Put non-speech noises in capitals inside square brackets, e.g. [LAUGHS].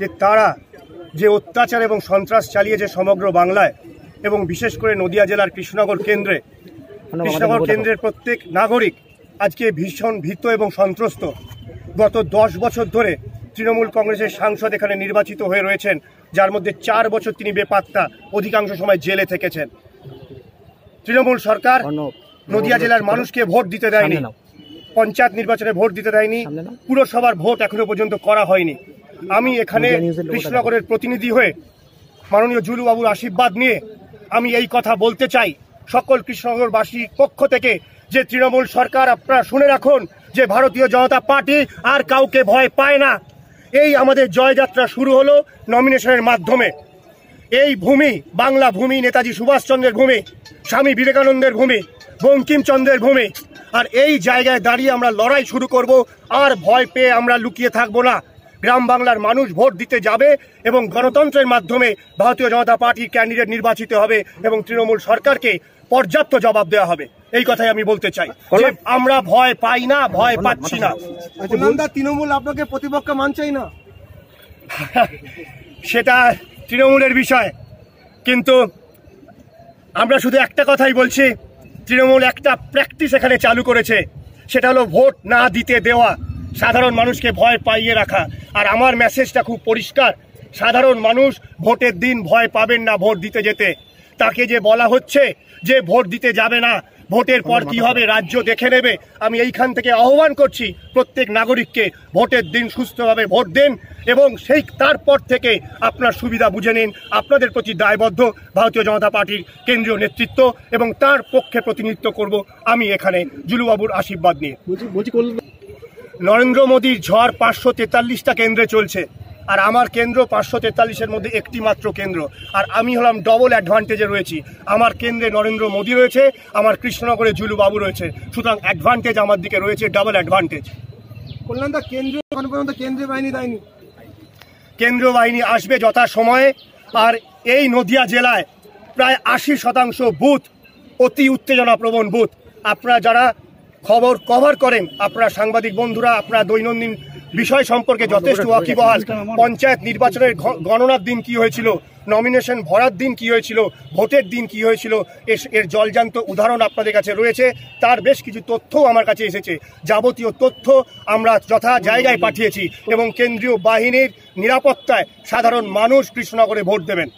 যে তারা যে অত্যাচার এবং সন্ত্রাস চালিয়েছে সমগ্র বাংলায় এবং বিশেষ করে নদিয়া জেলার কৃষ্ণনগর কেন্দ্রে কৃষ্ণনগর কেন্দ্রের প্রত্যেক নাগরিক আজকে ভীষণ ভীত এবং সন্ত্রস্ত। গত দশ বছর ধরে তৃণমূল কংগ্রেসের সাংসদ এখানে নির্বাচিত হয়ে রয়েছেন যার মধ্যে চার বছর তিনি বেপাত্তা অধিকাংশ সময় জেলে থেকেছেন। তৃণমূল সরকার নদিয়া জেলার মানুষকে ভোট দিতে দেয়নি। পঞ্চায়েত নির্বাচনে ভোট দিতে দেয়নি। পুরসভার ভোট এখনও পর্যন্ত করা হয়নি। আমি এখানে কৃষ্ণনগরের প্রতিনিধি হয়ে মাননীয় জুলুবাবুর আশীর্বাদ নিয়ে আমি এই কথা বলতে চাই। সকল কৃষ্ণনগরবাসীর পক্ষ থেকে যে তৃণমূল সরকার আপনারা শুনে রাখুন যে ভারতীয় জনতা পার্টি আর কাউকে ভয় পায় না। এই আমাদের জয়যাত্রা শুরু হলো নমিনেশনের মাধ্যমে। এই ভূমি বাংলা ভূমি নেতাজি সুভাষচন্দ্রের ভূমি স্বামী বিবেকানন্দের ভূমি বঙ্কিমচন্দ্রের ভূমি। আর এই জায়গায় দাঁড়িয়ে আমরা লড়াই শুরু করব আর ভয় পেয়ে আমরা লুকিয়ে থাকব না। গ্রাম বাংলার মানুষ ভোট দিতে যাবে এবং গণতন্ত্রের মাধ্যমে ভারতীয় জনতা পার্টির ক্যান্ডিডেট নির্বাচিত হবে এবং তৃণমূল সরকারকে পর্যাপ্ত জবাব দেওয়া হবে। এই কথাই আমি বলতে চাই যে আমরা ভয় পাই না ভয় পাচ্ছি না। তৃণমূল আপনাকে প্রতিপক্ষ মানছেই না। [LAUGHS] সেটা তৃণমূলের বিষয়। কিন্তু আমরা শুধু একটা কথাই বলছি তৃণমূল একটা প্র্যাকটিস এখানে চালু করেছে সেটা হলো ভোট না দিতে দেওয়া। সাধারণ মানুষকে ভয় পাইয়ে রাখা। আর আমার মেসেজটা খুব পরিষ্কার। সাধারণ মানুষ ভোটের দিন ভয় পাবেন না ভোট দিতে যেতে। তাকে যে বলা হচ্ছে যে ভোট দিতে যাবে না, ভোটের পর কি হবে রাজ্য দেখে নেবে। আমি এইখান থেকে আহ্বান করছি প্রত্যেক নাগরিককে, ভোটের দিন সুস্থভাবে ভোট দেন এবং সেই তারপর থেকে আপনার সুবিধা বুঝে নিন। আপনাদের প্রতি দায়বদ্ধ ভারতীয় জনতা পার্টির কেন্দ্রীয় নেতৃত্ব এবং তার পক্ষে প্রতিনিধিত্ব করব আমি এখানে। জুলুবাবুর আশীর্বাদ নিয়ে। নরেন্দ্র মোদীর ঝড় পাঁচশো তেতাল্লিশটা কেন্দ্রে চলছে। আর আমার কেন্দ্র পাঁচশো তেতাল্লিশের মধ্যে একটি মাত্র কেন্দ্র। আর আমি হলাম ডবল অ্যাডভান্টেজে রয়েছি। আমার কেন্দ্রে নরেন্দ্র মোদী রয়েছে আমার কৃষ্ণনগরে জুলু বাবু রয়েছে। সুতরাং অ্যাডভান্টেজ আমার দিকে রয়েছে ডাবল অ্যাডভান্টেজ কল্যাণদা কেন্দ্রীয় এখন পর্যন্ত কেন্দ্রীয় বাহিনী দেয়নি। কেন্দ্রীয় বাহিনী আসবে যথা সময়ে আর এই নদিয়া জেলায় প্রায় আশি শতাংশ বুথ অতি উত্তেজনাপ্রবণ বুথ। আপনারা যারা খবর কভার করেন। আপনারা সাংবাদিক বন্ধুরা আপনারা দৈনন্দিন বিষয় সম্পর্কে যথেষ্ট ওয়াকিবহাল। পঞ্চায়েত নির্বাচনের গণনার দিন কি হয়েছিল? নমিনেশন ভরার দিন কি হয়েছিল? ভোটের দিন কি হয়েছিল? এর জলজান্ত উদাহরণ আপনাদের কাছে রয়েছে। তার বেশ কিছু তথ্যও আমার কাছে এসেছে। যাবতীয় তথ্য আমরা যথা জায়গায় পাঠিয়েছি এবং কেন্দ্রীয় বাহিনীর নিরাপত্তায় সাধারণ মানুষ কৃষ্ণনগরে ভোট দেবেন।